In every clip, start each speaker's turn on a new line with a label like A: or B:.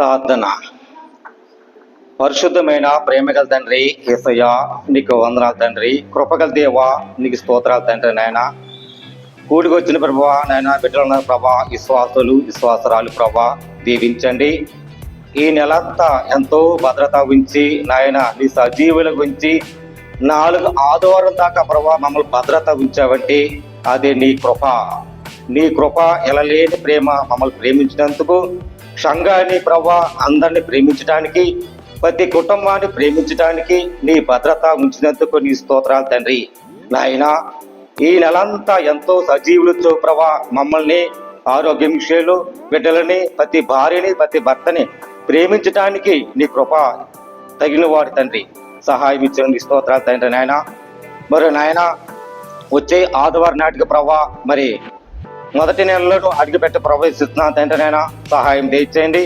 A: ప్రార్థన. పరిశుద్ధమైన ప్రేమగల తండ్రి ఏసయ్య నీకు వందనాలు తండ్రి. కృపగల దేవా నీకు స్తోత్రాలు తండ్రి నాయన. కూడికొచ్చిన ప్రభా నాయన బిడ్డలున్న ప్రభా విశ్వాసులు విశ్వాసరాలు ప్రభా దీవించండి. ఈ నెలంతా ఎంతో భద్రత ఉంచి నాయన నీ సజీవుల గురించి నాలుగు ఆదివారం దాకా ప్రభా మమ్మల్ని భద్రత ఉంచావంటే అదే నీ కృప. నీ కృప ఎలలేని ప్రేమ మమ్మల్ని ప్రేమించినందుకు సంఘాన్ని ప్రభా అందరిని ప్రేమించడానికి ప్రతి కుటుంబాన్ని ప్రేమించడానికి నీ భద్రత ఉంచినందుకు నీ స్తోత్రాలు తండ్రి. నాయన ఈ నెలంతా ఎంతో సజీవులతో ప్రభా మమ్మల్ని ఆరోగ్య విషయాలు బిడ్డలని ప్రతి భార్యని ప్రతి భర్తని ప్రేమించడానికి నీ కృప తగిన వాడు తండ్రి. సహాయం ఇచ్చిన నీ స్తోత్రాలు తండ్రి నాయన. మరి నాయన వచ్చే ఆదివారం నాటికి ప్రభా మరి మొదటి నెలలో అడుగుపెట్టి ప్రవేశిస్తున్నాను తండ్రి నాయన సహాయం తెచ్చేయండి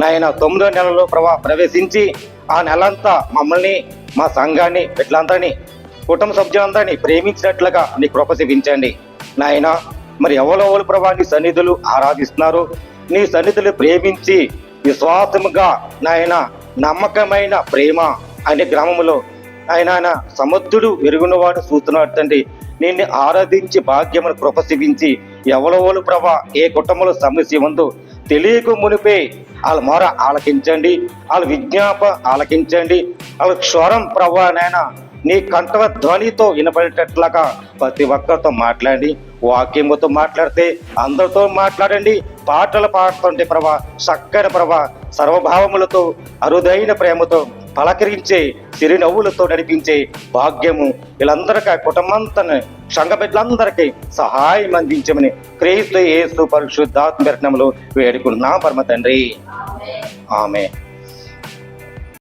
A: నాయన తొమ్మిదో నెలలో ప్రభా ప్రవేశించి ఆ నెలంతా మమ్మల్ని మా సంఘాన్ని బిడ్డలందరినీ కుటుంబ సభ్యులందరినీ ప్రేమించినట్లుగా నీ కృప చూపించండి. నాయన మరి ఎవరెవరు ప్రభా నీ సన్నిధులు ఆరాధిస్తున్నారు? నీ సన్నిధులు ప్రేమించి విశ్వాసముగా నాయన నమ్మకమైన ప్రేమ అనే గ్రామంలో ఆయన ఆయన సముద్రుడు ఎరుగునవాడు చూస్తున్నాడు తండ్రి. నిన్ను ఆరాధించి భాగ్యమును కృపసిపించి ఎవలవోలు ప్రభా ఏ కుటుంబంలో సమస్య ఉందో తెలియక మునిపే వాళ్ళ మొర ఆలకించండి వాళ్ళ విజ్ఞాప ఆలకించండి వాళ్ళ క్షవరం ప్రభా నైనా నీ కంఠవ ధ్వనితో వినపడేటట్లుగా ప్రతి ఒక్కరితో మాట్లాడి వాక్యముతో మాట్లాడితే అందరితో మాట్లాడండి పాటలు పాడుతుంటే ప్రభా చక్కని ప్రభా సర్వభావములతో అరుదైన ప్రేమతో పలకరించే చిరునవ్వులతో నడిపించే భాగ్యము వీళ్ళందరికీ ఆ కుటుంబంతని సంఘ బిడ్డలందరికీ సహాయం అందించమని క్రీస్తు యేసు పరిశుద్ధాత్మ రత్నములు వేడుకున్నా పరమ తండ్రి. ఆమె